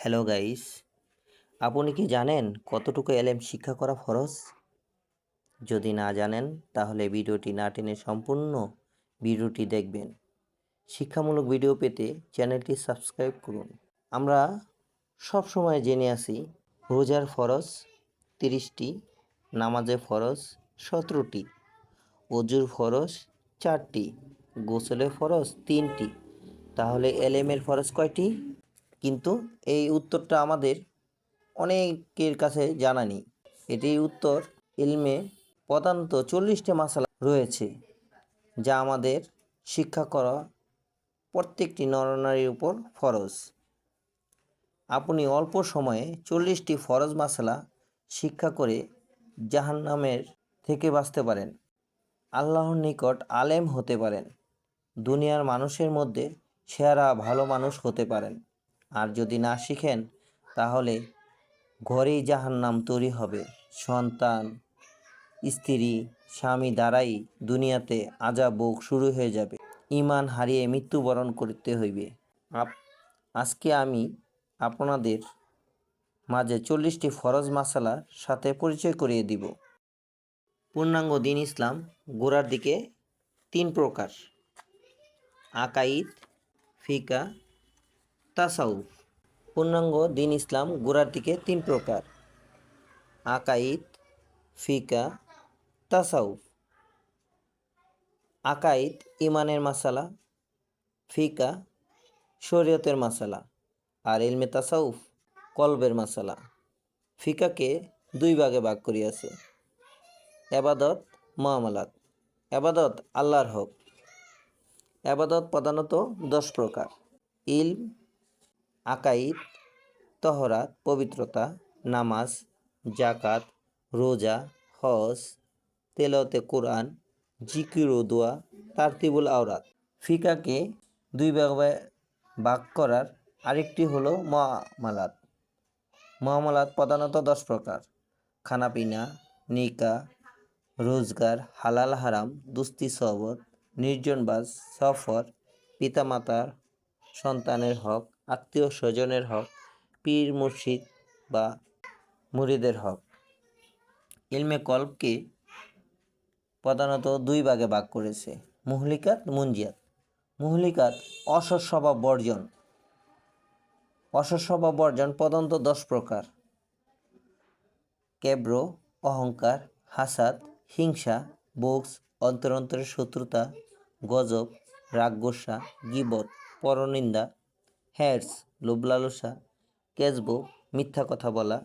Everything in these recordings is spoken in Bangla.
হ্যালো গাইস, আপনি কি জানেন কতটুকু এলেম শিক্ষা করা ফরজ? যদি না জানেন, তাহলে ভিডিওটি না টেনে সম্পূর্ণ ভিডিওটি দেখবেন। শিক্ষামূলক ভিডিও পেতে চ্যানেলটি সাবস্ক্রাইব করুন। আমরা সব সময় জেনে আসি, রোজার ফরজ তিরিশটি নামাজে ফরজ সতেরোটি অজুর ফরজ চারটি, গোসলের ফরজ তিনটি। তাহলে এলেমের ফরজ কয়টি? কিন্তু এই উত্তরটা আমাদের অনেকের কাছে জানা নেই। এটির উত্তর ইলমে প্রধানত চল্লিশটি মাসালা রয়েছে, যা আমাদের শিক্ষা করা প্রত্যেকটি নরনারীর উপর ফরজ। আপনি অল্প সময়ে চল্লিশটি ফরজ মাসালা শিক্ষা করে জাহান্নামের থেকে বাঁচতে পারেন। আল্লাহর নিকট আলেম হতে পারেন। দুনিয়ার মানুষের মধ্যে সেরা ভালো মানুষ হতে পারেন। আর যদি না শিখেন, তাহলে ঘরেই জাহান্নাম তৈরি হবে। সন্তান, স্ত্রী, স্বামী দ্বারাই দুনিয়াতে আজাব ভোগ শুরু হয়ে যাবে। ইমান হারিয়ে মৃত্যুবরণ করতে হইবে। আজকে আমি আপনাদের মাঝে চল্লিশটি ফরজ মাসালার সাথে পরিচয় করিয়ে দিব। পূর্ণাঙ্গ দিন ইসলাম, গোড়ার দিকে তিন প্রকার। আকাইদ, ফিকা তাসাউফ পূর্ণাঙ্গ দিন ইসলাম গোড়ার দিকে তিন প্রকার। আকাইদ, ফিকা, তাসাউফ। আকাইদ, ইমানের মাসালা। ফিকা, শরীয়তের মাসালা। আর ইলমে তাসাউফ, কলবের মাসালা। ফিকাকে দুই ভাগে ভাগ করিয়াছে। এবাদত মামালাত এবাদত আল্লাহর হক। এবাদত প্রধানত দশ প্রকার। ইলম আকাইদ, তহরাত, পবিত্রতা, নামাজ জাকাত রোজা, হজ তেলতে কোরআন, জিকির দোয়া, তারতিবুল আওরাত। ফিকাকে দুই ভাগে ভাগ করার আরেকটি হলো মহামালাত। মহামালাত প্রধানত দশ প্রকার। খানাপিনা, নিকা, রোজগার, হালাল হারাম, দুস্তি সবর নির্জনবাস সফর, পিতামাতার, সন্তানের হক আত্মীয় স্বজনের হক, পীর মুর্শিদ বা মুরিদের হক। ইলমে কল্পকে প্রধানত দুই ভাগে ভাগ করেছে, মুহলিকাত মুঞ্জিয়াত মুহলিকাত অসৎ স্বভাব বর্জন। অসৎ স্বভাব বর্জন প্রধানত দশ প্রকার। কেব্র, অহংকার, হাসাদ, হিংসা, বোক্স, অন্তরন্তরের শত্রুতা, গজব রাগ গোসা গিবত, পরনিন্দা হ্যাটস লোভ লালসা কেসবো মিথ্যা কথা বলা,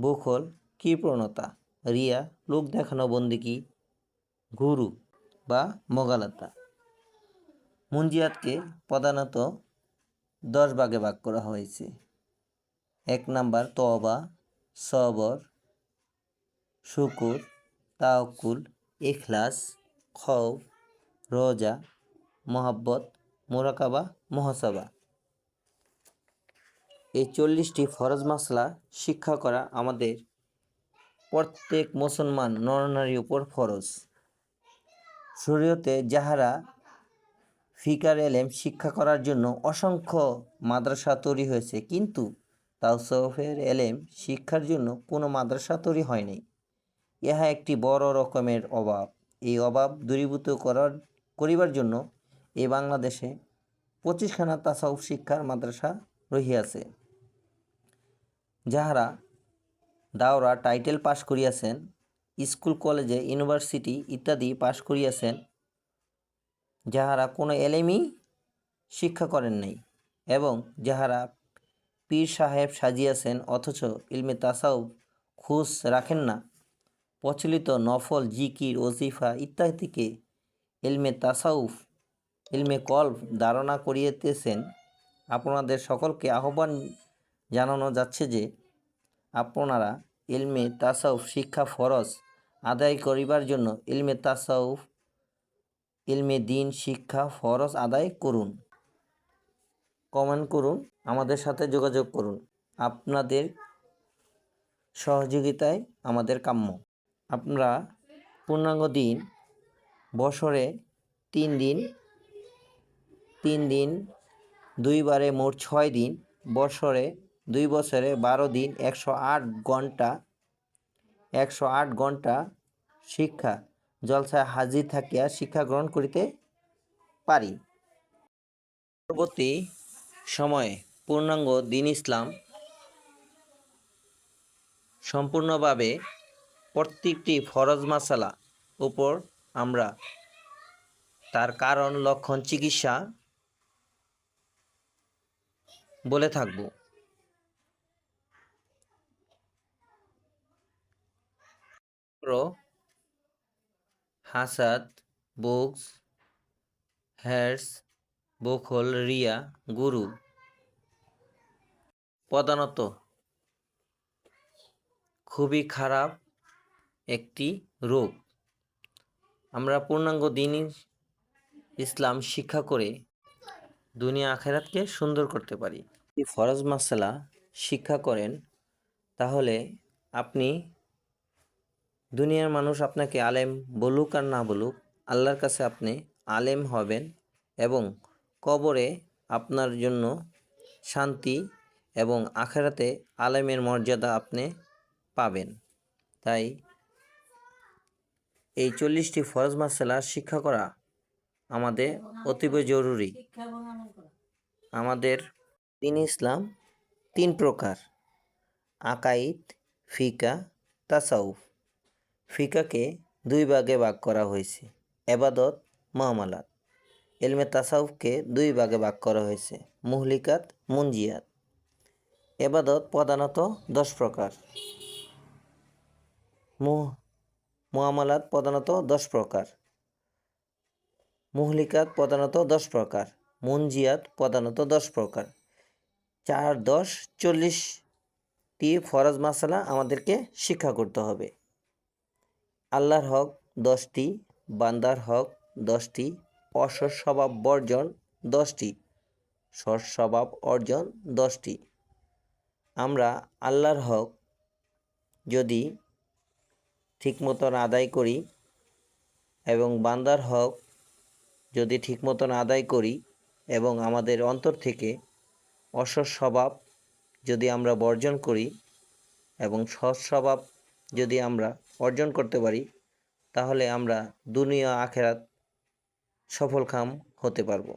বুখল কৃপণতা রিয়া, লোক দেখানো বন্দিকি গুরু বা মগালতা। মুঞ্জিয়াতকে প্রধানত দশ ভাগে ভাগ করা হয়েছে। এক নাম্বার তবা সবর, শুকুর তাওকুল ইখলাস, খৌফ, রোজা, মোহাব্বত, মোরাকাবা, মহাসাবা। এই চল্লিশটি ফরজ মাসলা শিক্ষা করা আমাদের প্রত্যেক মুসলমান নরনারীর উপর ফরজ। শরীয়তে যাহারা ফিকার, এলেম শিক্ষা করার জন্য অসংখ্য মাদ্রাসা তৈরি হয়েছে, কিন্তু তাওসফের এলেম শিক্ষার জন্য কোনো মাদ্রাসা তৈরি হয়নি ইহা একটি বড় রকমের অভাব। এই অভাব দূরীভূত করার, করিবার জন্য এই বাংলাদেশে পঁচিশখানা তাসাউফ শিক্ষার মাদ্রাসা রহিয়াছে। যাহারা দাওরা টাইটেল পাশ করিয়াছেন, স্কুল, কলেজে, ইউনিভার্সিটি ইত্যাদি পাশ করিয়াছেন, যাহারা কোনো এলেমই শিক্ষা করেন নাই এবং যাহারা পীর সাহেব সাজিয়াছেন অথচ ইলমে তাসাউফ খুশ রাখেন না, প্রচলিত নফল, জিকির, ওজিফা ইত্যাদিকে ইলমে তাসাউফ, ইলমে কল্প ধারণা করিয়েতেছেন আপনাদের সকলকে আহ্বান জানানো যাচ্ছে যে, আপনারা ইলমে তাসাউফ শিক্ষা ফরজ আদায় করিবার জন্য ইলমে তাসাউফ ইলমে দিন শিক্ষা ফরজ আদায় করুন। কমেন্ট করুন, আমাদের সাথে যোগাযোগ করুন। আপনাদের সহযোগিতায় আমাদের কাম্য। আমরা পূর্ণাঙ্গ দিন, বছরে তিন দিন তিন দিন, দুইবারে মোট ছয় দিন, বছরে দুই বছরে বারো দিন, একশো আট ঘণ্টা, একশো আট ঘণ্টা শিক্ষা, জলসায় হাজির থাকিয়া শিক্ষা গ্রহণ করিতে পারি। পরবর্তী সময়ে পূর্ণাঙ্গ দিন ইসলাম সম্পূর্ণভাবে প্রত্যেকটি ফরজ মাসালা উপর আমরা তার কারণ, লক্ষণ, চিকিৎসা বলে থাকব। হাসাদ, বুকস হ্যার্স বখল, রিয়া, গুরু। প্রধানত খুবই খারাপ একটি রোগ আমরা পূর্ণাঙ্গ দিন ইসলাম শিক্ষা করে দুনিয়া আখেরাতকে সুন্দর করতে পারি। ফরজ মাসালা শিক্ষা করেন, তাহলে আপনি দুনিয়ার মানুষ আপনাকে আলেম বলুক আর না বলুক, আল্লাহর কাছে আপনি আলেম হবেন এবং কবরে আপনার জন্য শান্তি এবং আখেরাতে আলেমের মর্যাদা আপনি পাবেন। তাই এই চল্লিশটি ফরজ মাসালা শিক্ষা করা আমাদের অতীব জরুরি। আমাদের দিন ইসলাম তিন প্রকার, আকাইদ, ফিকা, তাসাউফ। ফিকাকে দুই ভাগে ভাগ করা হয়েছে, এবাদত মামালাত এলমে তাসাউফকে দুই ভাগে ভাগ করা হয়েছে, মুহলিকাত মুঞ্জিয়াত এবাদত প্রধানত দশ প্রকার। মুআমালাত প্রধানত দশ প্রকার। মুহলিকাত প্রধানত দশ প্রকার মুঞ্জিয়াত প্রধানত দশ প্রকার। চার, দশ, চল্লিশটি ফরজ মাসালা আমাদেরকে শিক্ষা করতে হবে। আল্লাহর হক দশটি, বান্দার হক দশটি, অসৎ স্বভাব বর্জন দশটি, সৎ স্বভাব অর্জন দশটি। আমরা আল্লাহর হক যদি ঠিক মতন আদায় করি এবং বান্দার হক যদি ঠিক মতন আদায় করি এবং আমাদের অন্তর থেকে অসৎ স্বভাব যদি আমরা বর্জন করি এবং সৎ স্বভাব যদি আমরা অর্জন করতে পারি তাহলে আমরা দুনিয়া আখেরাত সফলকাম হতে পারব।